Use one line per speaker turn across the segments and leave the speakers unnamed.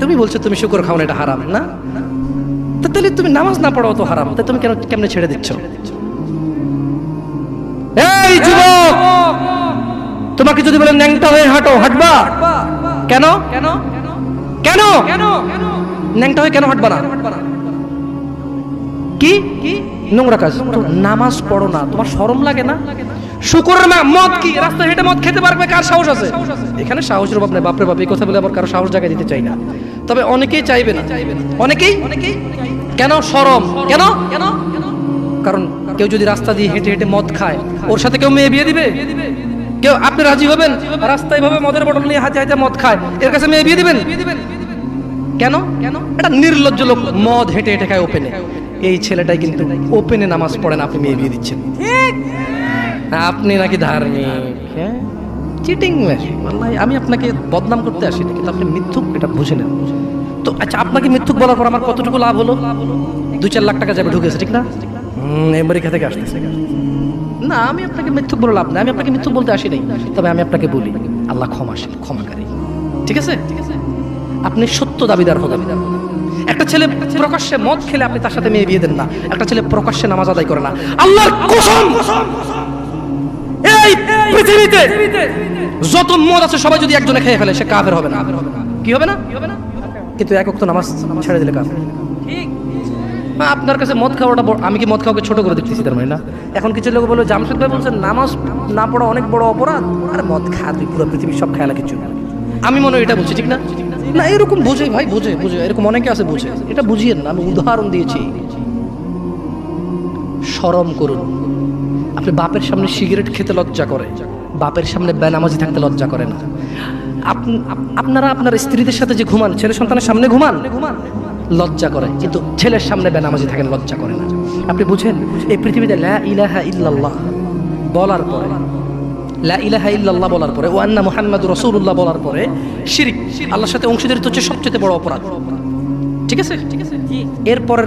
তুমি বলছো তুমি শুকর খাও না, এটা হারাম, না? তাহলে তুমি নামাজ না পড়ো তো হারাম তাই তুমি কেন, কেমনে ছেড়ে দিচ্ছ? এই যুবক! তোমাকে যদি বলে ন্যাংটা হয়ে হাঁটো, হাঁটবা? কেন? কেন? কেন ন্যাংটা হয়ে কেন হাঁটবা না? কি? নোংরা কাজ নামাজ পড়ো না, তোমার শরম লাগে না? শুকুরের মদ কি? রাস্তায় হেঁটে মদ খেতে পারবে? কার সাহস আছে? এখানে সাহসের অভাব নেই, বাপরে বাপ, এই কথা বলে আবার কারও সাহস জায়গায় দিতে চাই না। তবে অনেকেই চাইবে না। অনেকেই? কেন শরম কেন? কেন কারণ কেউ যদি রাস্তা দিয়ে হেঁটে হেঁটে মদ খায় ওর সাথে কেউ মেয়ে বিয়ে দিবে? কেউ আপনি রাজি হবেন? রাস্তায় ভাবে মদের বটল নিয়ে হাতে হাতে মদ খায় এর কাছে মেয়ে বিয়ে দিবেন? কেন? কেন এটা নির্লজ্জ লোক মদ হেঁটে হেঁটে খায় ওপেনে। এই ছেলেটাই কিন্তু ওপেনে নামাজ পড়েন আপনি মেয়ে বিয়ে দিচ্ছেন। আপনি নাকি ধার্মিক হ্যাঁ? চিটিং আমি আপনাকে বদনাম করতে আসিনি কিন্তু আপনি মিথ্যুক এটা বুঝে নেন। তো আচ্ছা আপনাকে মিথ্যুক বলার পর আমার কতটুকু লাভ হলো? দু চার লাখ টাকা যাবে ঢুকেছে ঠিক না? আমেরিকা থেকে আসতেছে না আমি আপনাকে মিথ্যুক বলে লাভ না আমি আপনাকে মিথ্যুক বলতে আসি নাই তবে আমি আপনাকে বলি আল্লাহ ক্ষমাশীল ক্ষমাকারী ঠিক আছে ঠিক আছে? আপনি সত্য দাবিদার হবেন। একটা ছেলে প্রকাশ্যে মদ খেলে আপনি তার সাথে মেয়ে বিয়ে দেন না। একটা ছেলে প্রকাশ্যে নামাজ আদায় করে না। আল্লাহর কসম! পৃথিবীতে যত মদ আছে সবাই যদি একজনে খেয়ে ফেলে সে কাফের হবে না। কি হবে না? কিন্তু একক তো নামাজ ছেড়ে দিলে কাফের। আপনার কাছে মদ খাওয়াটা আমি কি মদ খাওয়াকে ছোট করে দেখতেছি তার মানে না? এখন কিছু লোক বলো জামশেদ ভাই বলছেন নামাজ না পড়া অনেক বড় অপরাধ। আর মদ খা তুই পুরো পৃথিবীর সব খেয়ালা কিছু আমি মনে হয় এটা বলছি ঠিক না? না এরকম বোঝে ভাই বোঝে বোঝে। এরকম অনেকে আছে বোঝে। এটা বুঝিয়ে না আমি উদাহরণ দিয়েছি। শরম করুন। আপনি বাপের সামনে সিগারেট খেতে লজ্জা করে। বাপের সামনে বেনামাজি থাকতে লজ্জা করে না। আপ- আপ- আপনারা আপনার স্ত্রীদের সাথে যে ঘুমান ছেলে সন্তানের সামনে ঘুমান ঘুমান লজ্জা করে। কিন্তু ছেলের সামনে বেনামাজি থাকেন লজ্জা করে না। আপনি বুঝেন এই পৃথিবীতে লা ইলাহা ইল্লাল্লাহ বলার পরে লা ইলাহা ইল্লাল্লাহ বলার পরে ও আন্না মুহাম্মাদুর রাসূলুল্লাহ বলার পরে শিরিক আল্লাহর সাথে অংশীদারিত্ব হচ্ছে সবচেয়ে বড় অপরাধ। ঠিক আছে? ঠিক আছে। এরপর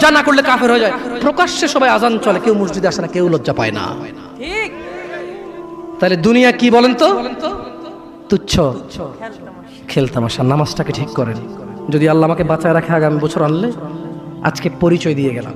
যা না করলে কাফের হয়ে যায়। প্রকাশ্যে সবাই আজান চলে কেউ মসজিদে আসে না কেউ লজ্জা পায় না। তাহলে দুনিয়া কি বলেন তো? তুচ্ছ। খেলতামাশা নামাজটাকে ঠিক করেন। যদি আল্লাহ আমাকে বাঁচায় রাখে আগামী বছর আনলে আজকে পরিচয় দিয়ে গেলাম।